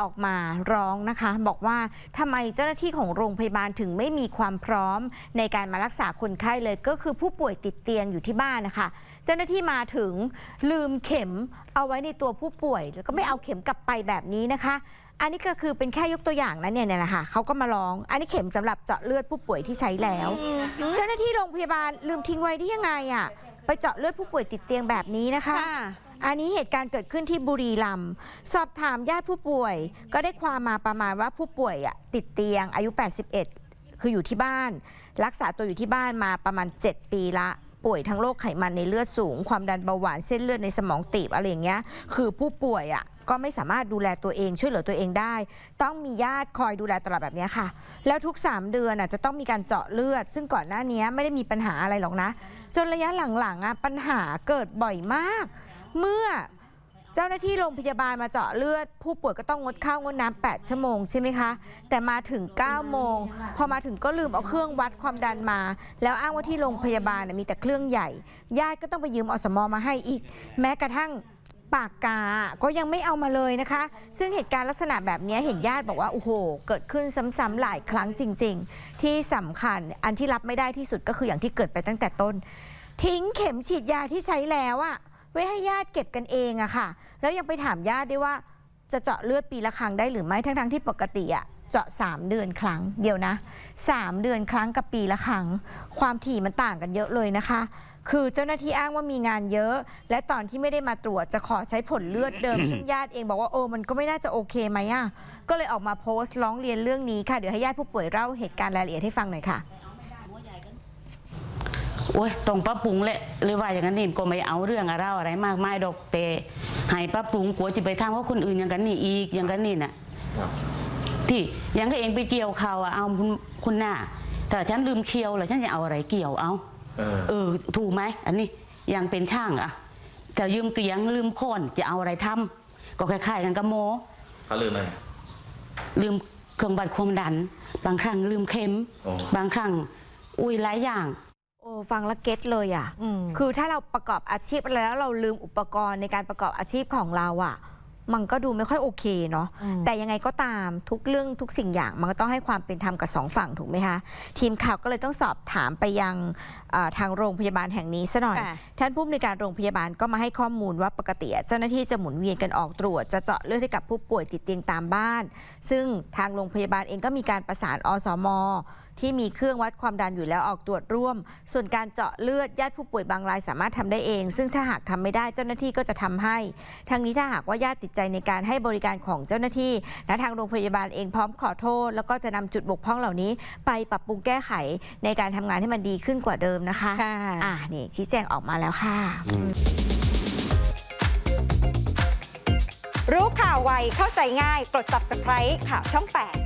ออกมาร้องนะคะ บอกว่าทำไมเจ้าหน้าที่ของโรงพยาบาลถึงไม่มีความพร้อม ในการมารักษาคนไข้เลยก็คือผู้ป่วยติดเตียงอยู่ที่บ้านนะคะ เจ้าหน้าที่มาถึงลืมเข็มเอาไว้ในตัวผู้ป่วย แล้วก็ไม่เอาเข็มกลับไปแบบนี้นะคะอันนี้ก็คือเป็นแค่ยกตัวอย่างนะเนี่ยนะคะเขาก็มาร้อง อันนี้เข็มสำหรับเจาะเลือดผู้ป่วยที่ใช้แล้ว เจ้าหน้าที่โรงพยาบาลลืมทิ้งไว้ได้ยังไงอะ ไปเจาะเลือดผู้ป่วยติดเตียงแบบนี้นะคะค่ะอันนี้เหตุการณ์เกิดขึ้นที่บุรีรัมย์สอบถามญาติผู้ป่วย ก็ได้ความมาประมาณว่าผู้ป่วยอะติดเตียงอายุ 81 คืออยู่ที่บ้าน รักษาตัวอยู่ที่บ้านมาประมาณ 7 ปีละ ป่วยทั้งโรคไขมันในเลือดสูง ความดันเบาหวานเส้นเลือดในสมองตีบอะไรอย่างเงี้ย คือผู้ป่วยอะก็ไม่สามารถดูแลตัวเองช่วยเหลือตัวเองได้ ต้องมีญาติคอยดูแลตลอดแบบนี้ค่ะ แล้วทุก 3 เดือนอะจะต้องมีการเจาะเลือด ซึ่งก่อนหน้านี้ไม่ได้มีปัญหาอะไรหรอกนะ จนระยะหลังๆอะปัญหาเกิดบ่อยมาก เมื่อ เจ้าหน้าที่โรงพยาบาลมาเจาะเลือด ผู้ป่วยก็ต้องงดข้าวงดน้ำ8ชั่วโมงใช่ไหมคะ แต่มาถึง 9 โมง พอมาถึงก็ลืมเอาเครื่องวัดความดันมา แล้วอ้างว่าที่โรงพยาบาลน่ะมีแต่เครื่องใหญ่ ญาติก็ต้องไปยืมอสมมาให้อีก แม้กระทั่งปากกา ก็ยังไม่เอามาเลยนะคะ ซึ่งเหตุการณ์ลักษณะแบบนี้เห็นญาติบอกว่า โอ้โห เกิดขึ้นซ้ำๆหลายครั้งจริง ๆ ที่สำคัญอันที่รับไม่ได้ที่สุดก็คืออย่างที่เกิดไปตั้งแต่ต้น ทิ้งเข็มฉีดยาที่ใช้แล้วอะ ไว้ให้ญาติเก็บกันเองอะค่ะ แล้วยังไปถามญาติด้วยว่าจะเจาะเลือดปีละครั้งได้หรือไม่ทั้งๆที่ปกติอะเจาะ 3 เดือนครั้งเดียวนะ 3 เดือนครั้งกับปีละครั้ง ความถี่มันต่างกันเยอะเลยนะคะ คือเจ้าหน้าที่อ้างว่ามีงานเยอะ และตอนที่ไม่ได้มาตรวจจะขอใช้ผลเลือดเดิม ซึ่งญาติเองบอกว่าโอ้มันก็ไม่น่าจะโอเคไหมอะก็เลยออกมาโพสต์ร้องเรียนเรื่องนี้ค่ะเดี๋ยวให้ญาติผู้ป่วยเล่าเหตุการณ์รายละเอียดให้ฟังหน่อยค่ะ โอ้ยต้องปรับปรุงแหละหรือว่าอย่างนั้นนี่ก็ไม่เอาเรื่องอะไรอะไรมากมายดอกแต่ให้ปรับปรุงกลัวจะไปทำว่าคนอื่นอย่างกันนี่อีกอย่างกันนี่น่ะที่อยังก็เองไปเกี่ยวเขาวอะเอาคุณคุณหน้าแต่ฉันลืมเคียวแล้วฉันจะเอาอะไรเกี่ยวเอาเออเออถูกไหมอันนี้ยังเป็นช่างอะจะยืมเกลียงลืมโคนจะเอาอะไรทำก็คล้ายๆกันกับโมเขาลืมอะไรลืมเครื่องบัดความดัน บางครั้งลืมเข็มโอ้บางครั้งอุ้ยหลายอย่าง โอ้ฟังแล้วเก็ตเลยอะอืมคือถ้าเราประกอบอาชีพอะไรแล้วเราลืมอุปกรณ์ในการประกอบอาชีพของเราอะ มันก็ดูไม่ค่อยโอเคเนาะอืมแต่ยังไงก็ตามทุกเรื่องทุกสิ่งอย่าง มันก็ต้องให้ความเป็นธรรมกับสองฝั่งถูกไหมคะ ทีมข่าวก็เลยต้องสอบถามไปยังเอ่อทางโรงพยาบาลแห่งนี้ซะหน่อยค่ะท่านผู้อำนวยการโรงพยาบาลก็มาให้ข้อมูลว่าปกติ เจ้าหน้าที่จะหมุนเวียนกันออกตรวจ จะเจาะเลือดให้กับผู้ป่วยติดเตียงตามบ้าน ซึ่งทางโรงพยาบาลเองก็มีการประสานอสม ที่มีเครื่องวัดความดันอยู่แล้วออกตรวจร่วม ส่วนการเจาะเลือดญาติผู้ป่วยบางรายสามารถทำได้เอง ซึ่งถ้าหากทำไม่ได้เจ้าหน้าที่ก็จะทำให้ ทั้งนี้ถ้าหากว่าญาติติดใจในการให้บริการของเจ้าหน้าที่และทางโรงพยาบาลเองพร้อมขอโทษ แล้วก็จะนำจุดบกพร่องเหล่านี้ ไปปรับปรุงแก้ไขในการทำงานให้มันดีขึ้นกว่าเดิมนะคะค่ะอ่านี่ชี้แจงออกมาแล้วค่ะ รู้ข่าวไวเข้าใจง่าย กด subscribe ข่าวช่อง 8